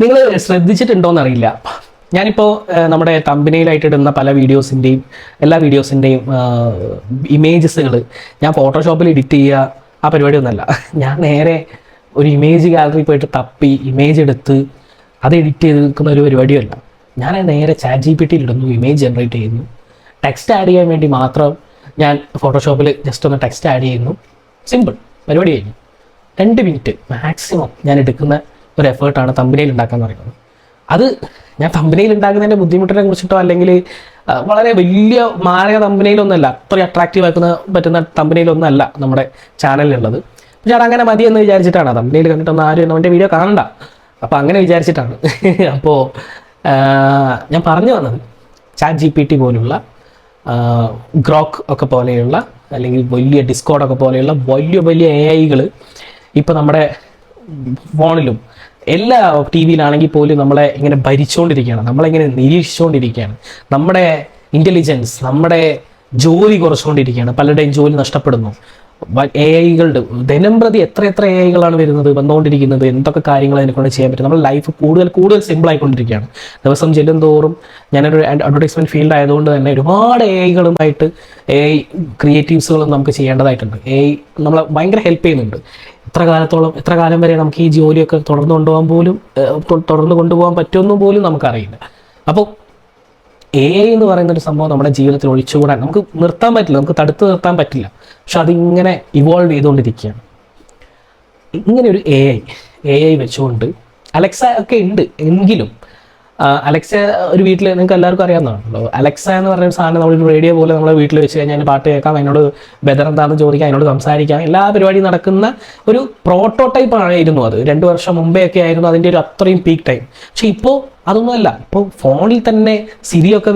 നിങ്ങൾ ശ്രദ്ധിച്ചിട്ടുണ്ടോയെന്ന് അറിയില്ല. ഞാനിപ്പോൾ നമ്മുടെ തമ്പനയിലായിട്ട് ഇടുന്ന പല വീഡിയോസിന്റെയും എല്ലാ വീഡിയോസിന്റെയും ഇമേജസുകൾ ഞാൻ ഫോട്ടോഷോപ്പിൽ എഡിറ്റ് ചെയ്യുക ആ പരിപാടി പരിപാടിയൊന്നുമല്ല ഞാൻ നേരെ ഒരു ഇമേജ് ഗാലറി പോയിട്ട് തപ്പി ഇമേജ് എടുത്ത് അത് എഡിറ്റ് ചെയ്ത് നിൽക്കുന്ന ഒരു പരിപാടിയല്ല. ഞാൻ നേരെ ചാറ്റ് ജി പി ടിയിൽ ഇടുന്നു ഇമേജ് ജനറേറ്റ് ചെയ്യുന്നു. ടെക്സ്റ്റ് ആഡ് ചെയ്യാൻ വേണ്ടി മാത്രം ഞാൻ ഫോട്ടോഷോപ്പിൽ ജസ്റ്റ് ഒന്ന് ടെക്സ്റ്റ് ആഡ് ചെയ്യുന്നു. സിമ്പിൾ. പരിപാടി കഴിഞ്ഞു. രണ്ട് മിനിറ്റ് മാക്സിമം ഞാൻ എടുക്കുന്ന ഒരു എഫേർട്ടാണ് തമ്പനയിൽ ഉണ്ടാക്കാൻ പറയുന്നത്. അത് ഞാൻ തമ്പനയിൽ ഉണ്ടാക്കുന്നതിന്റെ ബുദ്ധിമുട്ടിനെ കുറിച്ചിട്ടോ അല്ലെങ്കിൽ വളരെ വലിയ മാരക തമ്പനയിലൊന്നല്ല അത്രയും അട്രാക്റ്റീവ് ആക്കുന്ന പറ്റുന്ന തമ്പനയിലൊന്നല്ല നമ്മുടെ ചാനലിലുള്ളത് പക്ഷേ അതങ്ങനെ മതി എന്ന് വിചാരിച്ചിട്ടാണ്. തമ്പനയിൽ കണ്ടിട്ടൊന്നും ആരും അവന്റെ വീഡിയോ കാണണ്ട. അപ്പോൾ അങ്ങനെ വിചാരിച്ചിട്ടാണ്. അപ്പോൾ ഞാൻ പറഞ്ഞു വന്നത് ചാറ്റ് ജി പി ടി പോലുള്ള ഗ്രോക്ക് ഒക്കെ പോലെയുള്ള അല്ലെങ്കിൽ വലിയ ഡിസ്കോഡൊക്കെ പോലെയുള്ള വലിയ വലിയ എ ഐകൾ ഇപ്പോൾ നമ്മുടെ ഫോണിലും എല്ലാ ടി വിയിലാണെങ്കിൽ പോലും നമ്മളെ ഇങ്ങനെ ഭരിച്ചുകൊണ്ടിരിക്കുകയാണ് നമ്മളിങ്ങനെ നിരീക്ഷിച്ചുകൊണ്ടിരിക്കുകയാണ് നമ്മുടെ ഇന്റലിജൻസ് നമ്മുടെ ജോലി കുറച്ചുകൊണ്ടിരിക്കുകയാണ്. പലരുടെയും ജോലി നഷ്ടപ്പെടുന്നു. എ ഐകളുടെ ദിനം പ്രതി എത്ര എത്ര എ ഐകളാണ് വരുന്നത് വന്നുകൊണ്ടിരിക്കുന്നത് എന്തൊക്കെ കാര്യങ്ങൾ അതിനെക്കൊണ്ട് ചെയ്യാൻ പറ്റും. നമ്മുടെ ലൈഫ് കൂടുതൽ കൂടുതൽ സിമ്പിൾ ആയിക്കൊണ്ടിരിക്കുകയാണ്. ദിവസം ചെല്ലും തോറും ഞാനൊരു അഡ്വർടൈസ്മെന്റ് ഫീൽഡ് ആയതുകൊണ്ട് തന്നെ ഒരുപാട് എ ഐകളുമായിട്ട് എ ഐ ക്രിയേറ്റീവ്സുകളും നമുക്ക് ചെയ്യേണ്ടതായിട്ടുണ്ട്. എ ഐ നമ്മളെ ഭയങ്കര ഹെൽപ്പ് ചെയ്യുന്നുണ്ട്. എത്ര കാലത്തോളം എത്ര കാലം വരെ നമുക്ക് ഈ ജോലിയൊക്കെ തുടർന്ന് കൊണ്ടുപോകാൻ പോലും തുടർന്ന് കൊണ്ടുപോകാൻ പറ്റുമെന്നും പോലും നമുക്കറിയില്ല. അപ്പോൾ എ ഐ എന്ന് പറയുന്ന ഒരു സംഭവം നമ്മുടെ ജീവിതത്തിൽ ഒഴിച്ചുകൂടാൻ നമുക്ക് നിർത്താൻ പറ്റില്ല നമുക്ക് തടുത്ത് നിർത്താൻ പറ്റില്ല. പക്ഷെ അതിങ്ങനെ ഇവോൾവ് ചെയ്തുകൊണ്ടിരിക്കുകയാണ്. ഇങ്ങനെ ഒരു എ ഐ എ ഐ വെച്ചുകൊണ്ട് അലക്സ ഒക്കെ ഉണ്ട് എങ്കിലും അലക്സ ഒരു വീട്ടിൽ നിങ്ങൾക്ക് എല്ലാവർക്കും അറിയാവുന്നതാണല്ലോ. അലക്സ എന്ന് ഒരു സാധനം നമ്മൾ റേഡിയോ പോലെ നമ്മുടെ വീട്ടിൽ വെച്ച് കഴിഞ്ഞാൽ പാട്ട് കേൾക്കാം അതിനോട് ബെദർ എന്താണെന്ന് ചോദിക്കാം അതിനോട് സംസാരിക്കാം. എല്ലാ പരിപാടിയും നടക്കുന്ന ഒരു പ്രോട്ടോടൈപ്പ് ആയിരുന്നു അത്. രണ്ട് വർഷം മുമ്പേ ഒക്കെ ആയിരുന്നു അതിന്റെ ഒരു അത്രയും പീക്ക് ടൈം പക്ഷെ ഇപ്പോൾ അതൊന്നുമല്ല. ഇപ്പോൾ ഫോണിൽ തന്നെ സിരിയൊക്കെ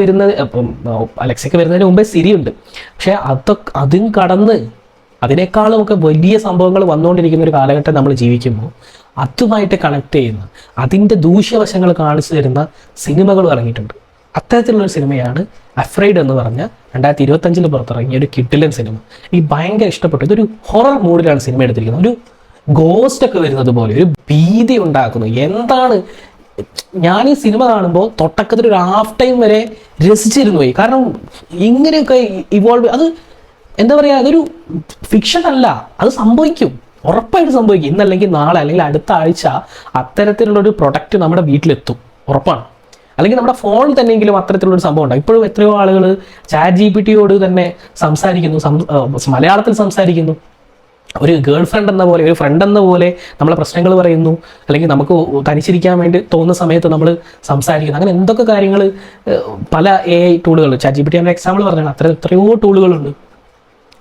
ഇപ്പം അലക്സയ്ക്ക് വരുന്നതിന് മുമ്പേ സിരി ഉണ്ട് പക്ഷെ അതൊക്കെ അതും കടന്ന് അതിനേക്കാളും ഒക്കെ വലിയ സംഭവങ്ങൾ വന്നുകൊണ്ടിരിക്കുന്ന ഒരു കാലഘട്ടം നമ്മൾ ജീവിക്കുമ്പോൾ അതുമായിട്ട് കണക്ട് ചെയ്യുന്ന. അതിന്റെ ദൂഷ്യവശങ്ങൾ കാണിച്ചു തരുന്ന സിനിമകൾ ഇറങ്ങിയിട്ടുണ്ട്. അത്തരത്തിലുള്ളൊരു സിനിമയാണ് അഫ്രൈഡ് എന്ന് പറഞ്ഞ രണ്ടായിരത്തി ഇരുപത്തഞ്ചിൽ പുറത്തിറങ്ങിയ ഒരു കിഡിലൻ സിനിമ. ഈ ഭയങ്കര ഇഷ്ടപ്പെട്ടു. ഇതൊരു ഹൊറർ മൂഡിലാണ് സിനിമ എടുത്തിരിക്കുന്നത്. ഒരു ഗോസ്റ്റ് ഒക്കെ വരുന്നത് പോലെ ഒരു ഭീതി ഉണ്ടാക്കുന്നു. എന്താണ്? ഞാൻ ഈ സിനിമ കാണുമ്പോൾ തൊട്ടക്കത്തിൽ ഒരു ഹാഫ് ടൈം വരെ രസിച്ചിരുന്നു പോയി. കാരണം ഇങ്ങനെയൊക്കെ ഇവോൾവ് അത് എന്താ പറയുക അതൊരു ഫിക്ഷൻ അല്ല. അത് സംഭവിക്കും. ഉറപ്പായിട്ട് സംഭവിക്കും. ഇന്നല്ലെങ്കിൽ നാളെ അല്ലെങ്കിൽ അടുത്ത ആഴ്ച അത്തരത്തിലുള്ള ഒരു പ്രൊഡക്റ്റ് നമ്മുടെ വീട്ടിലെത്തും. ഉറപ്പാണ്. അല്ലെങ്കിൽ നമ്മുടെ ഫോണിൽ തന്നെയെങ്കിലും അത്തരത്തിലുള്ളൊരു സംഭവം ഉണ്ടാകും ഇപ്പോഴും എത്രയോ ആളുകൾ ചാറ്റ് ജി പി ടിയോട് തന്നെ സംസാരിക്കുന്നു. മലയാളത്തിൽ സംസാരിക്കുന്നു. ഒരു ഗേൾ ഫ്രണ്ട് എന്ന പോലെ ഒരു ഫ്രണ്ട് എന്ന പോലെ നമ്മളെ പ്രശ്നങ്ങൾ പറയുന്നു. അല്ലെങ്കിൽ നമുക്ക് തനിച്ചിരിക്കാൻ വേണ്ടി തോന്നുന്ന സമയത്ത് നമ്മൾ സംസാരിക്കുന്നു. അങ്ങനെ എന്തൊക്കെ കാര്യങ്ങൾ പല എ ഐ ടൂളുകൾ chat G P T example പറഞ്ഞാൽ അത്ര എത്രയോ ടൂളുകളുണ്ട്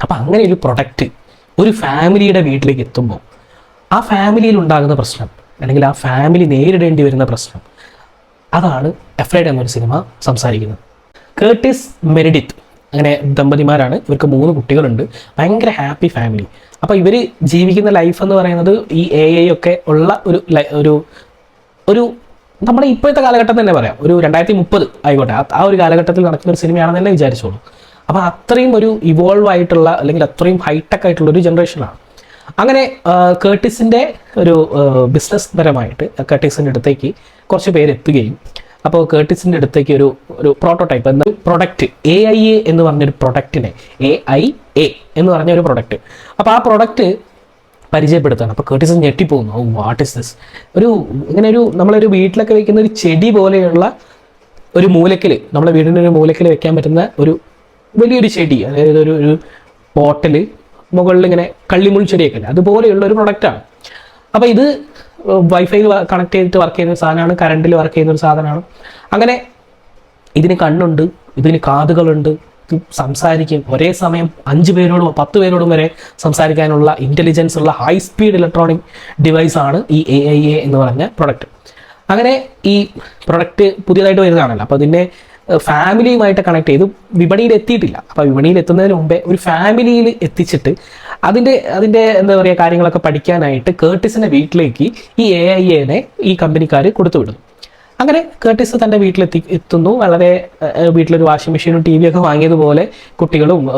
അപ്പം അങ്ങനെ ഒരു പ്രൊഡക്റ്റ് ഒരു ഫാമിലിയുടെ വീട്ടിലേക്ക് എത്തുമ്പോൾ ആ ഫാമിലിയിൽ ഉണ്ടാകുന്ന പ്രശ്നം അല്ലെങ്കിൽ ആ ഫാമിലി നേരിടേണ്ടി വരുന്ന പ്രശ്നം അതാണ് എഫ്രൈഡ് എന്നൊരു സിനിമ സംസാരിക്കുന്നത്. കേർട്ടിസ് മെരിഡിത്ത് അങ്ങനെ ദമ്പതിമാരാണ്. ഇവർക്ക് മൂന്ന് കുട്ടികളുണ്ട്. ഭയങ്കര ഹാപ്പി ഫാമിലി. അപ്പോൾ ഇവർ ജീവിക്കുന്ന ലൈഫ് എന്ന് പറയുന്നത് ഈ എ ഐ ഒക്കെ ഉള്ള ഒരു ഒരു ഒരു നമ്മുടെ ഇപ്പോഴത്തെ കാലഘട്ടം തന്നെ പറയാം. ഒരു രണ്ടായിരത്തി മുപ്പത് ആയിക്കോട്ടെ. ആ- ഒരു കാലഘട്ടത്തിൽ നടക്കുന്ന ഒരു സിനിമയാണെന്ന് തന്നെ വിചാരിച്ചോളൂ. അപ്പോൾ അത്രയും ഒരു ഇവോൾവ് ആയിട്ടുള്ള അല്ലെങ്കിൽ അത്രയും ഹൈടെക് ആയിട്ടുള്ള ഒരു ജനറേഷനാണ് അങ്ങനെ കേർട്ടിസിന്റെ ഒരു ബിസിനസ് പരമായിട്ട് കേർട്ടിസിന്റെ അടുത്തേക്ക് കുറച്ച് പേര് എത്തുകയും അപ്പോൾ കേർട്ടിസിന്റെ അടുത്തേക്ക് ഒരു ഒരു പ്രോട്ടോടൈപ്പ് എന്ന പ്രൊഡക്റ്റ് എ ഐ എ എന്ന് പറഞ്ഞൊരു പ്രൊഡക്റ്റിനെ എ ഐ എ എന്ന് പറഞ്ഞ ഒരു പ്രൊഡക്റ്റ് അപ്പോൾ ആ പ്രൊഡക്റ്റ് പരിചയപ്പെടുത്താണ് അപ്പോൾ കേർട്ടിസ് ഞെട്ടിപ്പോകുന്നു. ഓ വാട്ട് ഇസ് ദിസ് ഒരു ഇങ്ങനെ ഒരു നമ്മളൊരു വീട്ടിലൊക്കെ വെക്കുന്ന ഒരു ചെടി പോലെയുള്ള ഒരു മൂലക്കിൽ നമ്മളെ വീടിന്റെ ഒരു മൂലക്കിൽ വെക്കാൻ പറ്റുന്ന ഒരു വലിയൊരു ചെടി അതായത് ഒരു ഒരു പോട്ടിൽ മുകളിൽ ഇങ്ങനെ കള്ളിമുൾ ചെടിയൊക്കെ ഉണ്ട്. അതുപോലെയുള്ള ഒരു പ്രൊഡക്റ്റാണ് അപ്പോൾ ഇത് വൈഫൈയിൽ കണക്ട് ചെയ്തിട്ട് വർക്ക് ചെയ്യുന്ന ഒരു സാധനമാണ് കറണ്ടിൽ വർക്ക് ചെയ്യുന്ന ഒരു സാധനമാണ്. അങ്ങനെ ഇതിന് കണ്ണുണ്ട് ഇതിന് കാതുകളുണ്ട് സംസാരിക്കും. ഒരേ സമയം അഞ്ച് പേരോടും പത്ത് പേരോടും വരെ സംസാരിക്കാനുള്ള ഇന്റലിജൻസ് ഉള്ള ഹൈ സ്പീഡ് ഇലക്ട്രോണിക് ഡിവൈസ് ആണ് ഈ എ ഐ എ എന്ന് പറഞ്ഞ പ്രൊഡക്റ്റ് അങ്ങനെ ഈ പ്രൊഡക്റ്റ് പുതിയതായിട്ട് വരുന്നതാണല്ലോ. അപ്പോൾ ഇതിനെ ഫാമിലിയുമായിട്ട് കണക്ട് ചെയ്ത് വിപണിയിൽ എത്തിയിട്ടില്ല. അപ്പോൾ വിപണിയിൽ എത്തുന്നതിന് മുമ്പേ ഒരു ഫാമിലിയിൽ എത്തിച്ചിട്ട് അതിന്റെ അതിന്റെ എന്താ പറയുക കാര്യങ്ങളൊക്കെ പഠിക്കാനായിട്ട് കേർട്ടിസിന്റെ വീട്ടിലേക്ക് ഈ എ ഐ എനെ ഈ കമ്പനിക്കാർ കൊടുത്തുവിടുന്നു അങ്ങനെ കേർട്ടിസ് തന്റെ വീട്ടിലെത്തി എത്തുന്നു. വളരെ വീട്ടിലൊരു വാഷിംഗ് മെഷീനും ടി വിയൊക്കെ വാങ്ങിയതുപോലെ കുട്ടികളും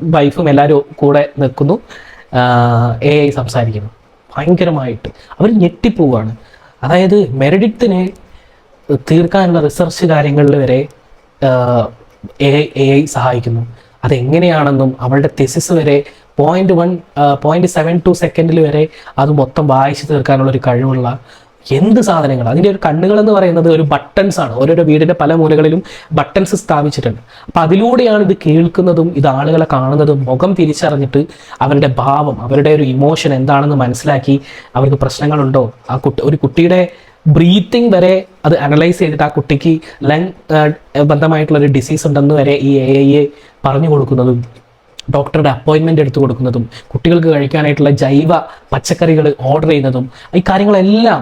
വൈഫും എല്ലാവരും കൂടെ നിൽക്കുന്നു. എ ഐ സംസാരിക്കുന്നു. ഭയങ്കരമായിട്ട്. അവർ ഞെട്ടിപ്പോവാണ്. അതായത് മെറിഡിറ്റിനെ തീർക്കാനുള്ള റിസർച്ച് കാര്യങ്ങളിൽ വരെ എ ഐ സഹായിക്കുന്നു. അതെങ്ങനെയാണെന്നും അവളുടെ തെസിസ് വരെ point one point seven two സെക്കൻഡിൽ വരെ അത് മൊത്തം വായിച്ചു തീർക്കാനുള്ള ഒരു കഴിവുള്ള എന്ത് സാധനങ്ങൾ? അതിന്റെ ഒരു കണ്ണുകൾ എന്ന് പറയുന്നത് ഒരു ബട്ടൺസ് ആണ്. ഓരോരോ വീടിന്റെ പല മൂലകളിലും ബട്ടൺസ് സ്ഥാപിച്ചിട്ടുണ്ട്. അപ്പം അതിലൂടെയാണ് ഇത് കേൾക്കുന്നതും ഇത് ആളുകളെ കാണുന്നതും മുഖം തിരിച്ചറിഞ്ഞിട്ട് അവരുടെ ഭാവം അവരുടെ ഒരു ഇമോഷൻ എന്താണെന്ന് മനസ്സിലാക്കി അവർക്ക് പ്രശ്നങ്ങളുണ്ടോ? ആ കുട്ടി ഒരു കുട്ടിയുടെ ബ്രീത്തിങ് വരെ അത് അനലൈസ് ചെയ്തിട്ട് ആ കുട്ടിക്ക് ലങ് ബന്ധമായിട്ടുള്ള ഒരു ഡിസീസ് ഉണ്ടെന്ന് വരെ ഈ എ ഐ പറഞ്ഞു കൊടുക്കുന്നതും ഡോക്ടറുടെ അപ്പോയിൻമെന്റ് എടുത്തു കൊടുക്കുന്നതും കുട്ടികൾക്ക് കഴിക്കാനായിട്ടുള്ള ജൈവ പച്ചക്കറികൾ ഓർഡർ ചെയ്യുന്നതും ഈ കാര്യങ്ങളെല്ലാം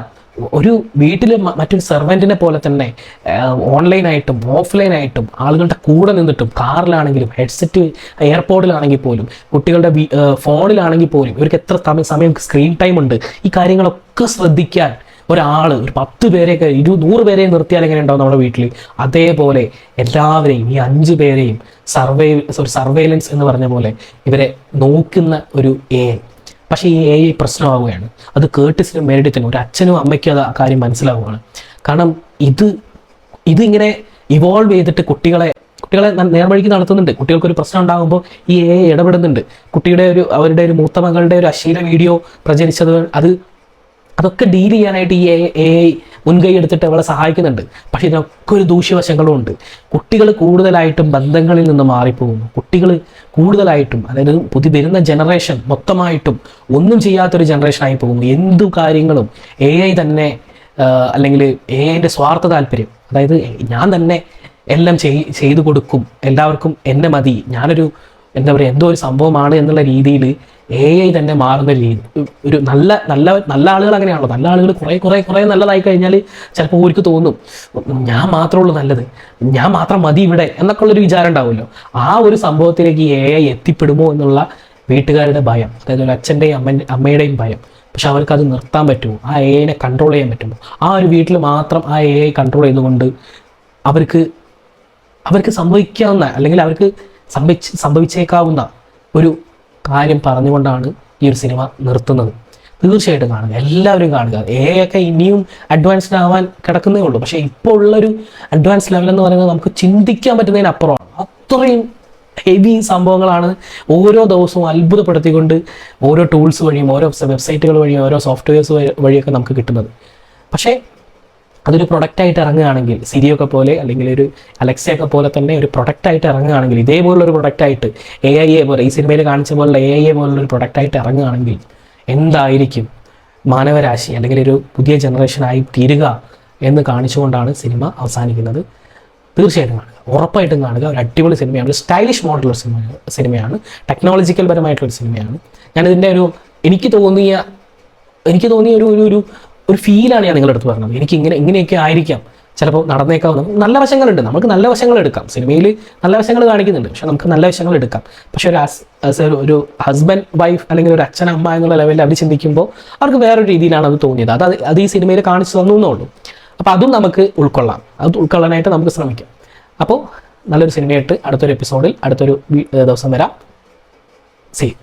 ഒരു വീട്ടിൽ മറ്റൊരു സെർവന്റിനെ പോലെ തന്നെ ഓൺലൈനായിട്ടും ഓഫ്ലൈനായിട്ടും ആളുകളുടെ കൂടെ നിന്നിട്ടും കാറിലാണെങ്കിലും ഹെഡ്സെറ്റ് എയർപോർട്ടിലാണെങ്കിൽ പോലും കുട്ടികളുടെ ഫോണിലാണെങ്കിൽ പോലും ഇവർക്ക് എത്ര സമയം സ്ക്രീൻ ടൈം ഉണ്ട് ഈ കാര്യങ്ങളൊക്കെ ശ്രദ്ധിക്കാൻ ഒരാൾ ഒരു പത്ത് പേരെയൊക്കെ ഇരു നൂറ് പേരെയും നിർത്തിയാൽ എങ്ങനെ ഉണ്ടാവും നമ്മുടെ വീട്ടിൽ? അതേപോലെ എല്ലാവരെയും ഈ അഞ്ച് പേരെയും സർവേ ഒരു സർവേലൻസ് എന്ന് പറഞ്ഞ പോലെ ഇവരെ നോക്കുന്ന ഒരു എ പക്ഷേ ഈ എ പ്രശ്നമാവുകയാണ്. അത് കേട്ടിസിനും മേഡിറ്റിനും ഒരു അച്ഛനും അമ്മയ്ക്കും അത് ആ കാര്യം മനസ്സിലാവുകയാണ്. കാരണം ഇത് ഇതിങ്ങനെ ഇവോൾവ് ചെയ്തിട്ട് കുട്ടികളെ കുട്ടികളെ നേർവഴിക്ക് നടത്തുന്നുണ്ട്. കുട്ടികൾക്ക് ഒരു പ്രശ്നം ഉണ്ടാകുമ്പോൾ ഈ എ ഇടപെടുന്നുണ്ട്. കുട്ടിയുടെ ഒരു അവരുടെ ഒരു മൂത്ത മകളുടെ ഒരു അശ്ലീല വീഡിയോ പ്രചരിച്ചത് അത് അതൊക്കെ ഡീൽ ചെയ്യാനായിട്ട് ഈ എ ഐ മുൻകൈ എടുത്തിട്ട് അവളെ സഹായിക്കുന്നുണ്ട്. പക്ഷെ ഇതിനൊക്കെ ഒരു ദൂഷ്യവശങ്ങളും ഉണ്ട്. കുട്ടികൾ കൂടുതലായിട്ടും ബന്ധങ്ങളിൽ നിന്ന് മാറിപ്പോകുന്നു. കുട്ടികൾ കൂടുതലായിട്ടും അതായത് പുതിയ വരുന്ന ജനറേഷൻ മൊത്തമായിട്ടും ഒന്നും ചെയ്യാത്തൊരു ആയി പോകുന്നു. എന്തു കാര്യങ്ങളും എ ഐ തന്നെ അല്ലെങ്കിൽ എ ഐന്റെ സ്വാർത്ഥ താല്പര്യം അതായത് ഞാൻ തന്നെ എല്ലാം ചെയ് ചെയ്തു കൊടുക്കും. എല്ലാവർക്കും എന്നെ മതി. ഞാനൊരു എന്താ പറയുക എന്തോ ഒരു സംഭവമാണ് എന്നുള്ള രീതിയിൽ എ ഐ തന്നെ മാറുന്ന രീതി ഒരു നല്ല നല്ല നല്ല ആളുകൾ അങ്ങനെയാണല്ലോ. നല്ല ആളുകൾ കുറേ കുറേ കുറേ നല്ലതായി കഴിഞ്ഞാൽ ചിലപ്പോൾ അവർക്ക് തോന്നും ഞാൻ മാത്രമേ ഉള്ളൂ നല്ലത് ഞാൻ മാത്രം മതി ഇവിടെ എന്നൊക്കെ ഉള്ളൊരു വിചാരം ഉണ്ടാവുമല്ലോ. ആ ഒരു സംഭവത്തിലേക്ക് എ ഐ എത്തിപ്പെടുമോ എന്നുള്ള വീട്ടുകാരുടെ ഭയം അതായത് ഒരു അച്ഛന്റെയും അമ്മ അമ്മയുടെയും ഭയം. പക്ഷെ അവർക്ക് അത് നിർത്താൻ പറ്റുമോ? ആ എ ഐനെ കൺട്രോൾ ചെയ്യാൻ പറ്റുമോ? ആ ഒരു വീട്ടിൽ മാത്രം ആ എ ഐ കൺട്രോൾ ചെയ്തുകൊണ്ട് അവർക്ക് അവർക്ക് സംഭവിക്കാവുന്ന അല്ലെങ്കിൽ അവർക്ക് സംഭവിച്ച് സംഭവിച്ചേക്കാവുന്ന ഒരു കാര്യം പറഞ്ഞുകൊണ്ടാണ് ഈ ഒരു സിനിമ നിർത്തുന്നത്. തീർച്ചയായിട്ടും കാണുക. എല്ലാവരും കാണുക. എ ഒക്കെ ഇനിയും അഡ്വാൻസ്ഡ് ആവാൻ കിടക്കുന്നേ ഉള്ളൂ. പക്ഷേ ഇപ്പോൾ ഉള്ളൊരു അഡ്വാൻസ് ലെവൽ എന്ന് പറയുന്നത് നമുക്ക് ചിന്തിക്കാൻ പറ്റുന്നതിനപ്പുറമാണ് അത്രയും ഹെവി സംഭവങ്ങളാണ് ഓരോ ദിവസവും അത്ഭുതപ്പെടുത്തിക്കൊണ്ട് ഓരോ ടൂൾസ് വഴിയും ഓരോ വെബ്സൈറ്റുകൾ വഴിയും ഓരോ സോഫ്റ്റ്വെയർസ് വഴിയൊക്കെ നമുക്ക് കിട്ടുന്നത്. പക്ഷേ അതൊരു പ്രൊഡക്റ്റായിട്ട് ഇറങ്ങുകയാണെങ്കിൽ സിരിയൊക്കെ പോലെ അല്ലെങ്കിൽ ഒരു അലക്സയൊക്കെ പോലെ തന്നെ ഒരു പ്രൊഡക്റ്റായിട്ട് ഇറങ്ങുകയാണെങ്കിൽ ഇതേപോലുള്ള ഒരു പ്രൊഡക്റ്റായിട്ട് എ ഐ എ പോലെ ഈ സിനിമയിൽ കാണിച്ച പോലുള്ള എ ഐ എ പോലുള്ള ഒരു പ്രൊഡക്റ്റായിട്ട് ഇറങ്ങുകയാണെങ്കിൽ എന്തായിരിക്കും മാനവരാശി അല്ലെങ്കിൽ ഒരു പുതിയ ജനറേഷനായി തീരുക എന്ന് കാണിച്ചുകൊണ്ടാണ് സിനിമ അവസാനിക്കുന്നത്. തീർച്ചയായിട്ടും കാണുക. ഉറപ്പായിട്ടും കാണുക. ഒരു അടിപൊളി സിനിമയാണ്. ഒരു സ്റ്റൈലിഷ് മോഡലുള്ള സിനിമ സിനിമയാണ്. ടെക്നോളജിക്കൽ പരമായിട്ടുള്ള സിനിമയാണ്. ഞാനിതിന്റെ ഒരു എനിക്ക് തോന്നിയ എനിക്ക് തോന്നിയ ഒരു ഒരു ഒരു ഫീലാണ് ഞാൻ നിങ്ങളുടെ അടുത്ത് പറഞ്ഞത്. എനിക്ക് ഇങ്ങനെ ഇങ്ങനെയൊക്കെ ആയിരിക്കാം. ചിലപ്പോൾ നടന്നേക്കാവുന്ന നല്ല വശങ്ങളുണ്ട്. നമുക്ക് നല്ല വശങ്ങൾ എടുക്കാം. സിനിമയിൽ നല്ല വശങ്ങൾ കാണിക്കുന്നുണ്ട്. പക്ഷെ നമുക്ക് നല്ല വശങ്ങൾ എടുക്കാം. പക്ഷെ ഒരു ആസ് ഒരു ഹസ്ബൻഡ് വൈഫ് അല്ലെങ്കിൽ ഒരു അച്ഛൻ അമ്മ എന്നുള്ള ലെവലിൽ അവർ ചിന്തിക്കുമ്പോൾ അവർക്ക് വേറൊരു രീതിയിലാണ് അത് തോന്നിയത്. അത് അത് ഈ സിനിമയിൽ കാണിച്ചു തന്നു എന്നുള്ളൂ അപ്പോൾ അതും നമുക്ക് ഉൾക്കൊള്ളാം. അത് ഉൾക്കൊള്ളാനായിട്ട് നമുക്ക് ശ്രമിക്കാം. അപ്പോൾ നല്ലൊരു സിനിമയായിട്ട് അടുത്തൊരു എപ്പിസോഡിൽ അടുത്തൊരു ദിവസം വരാം. സി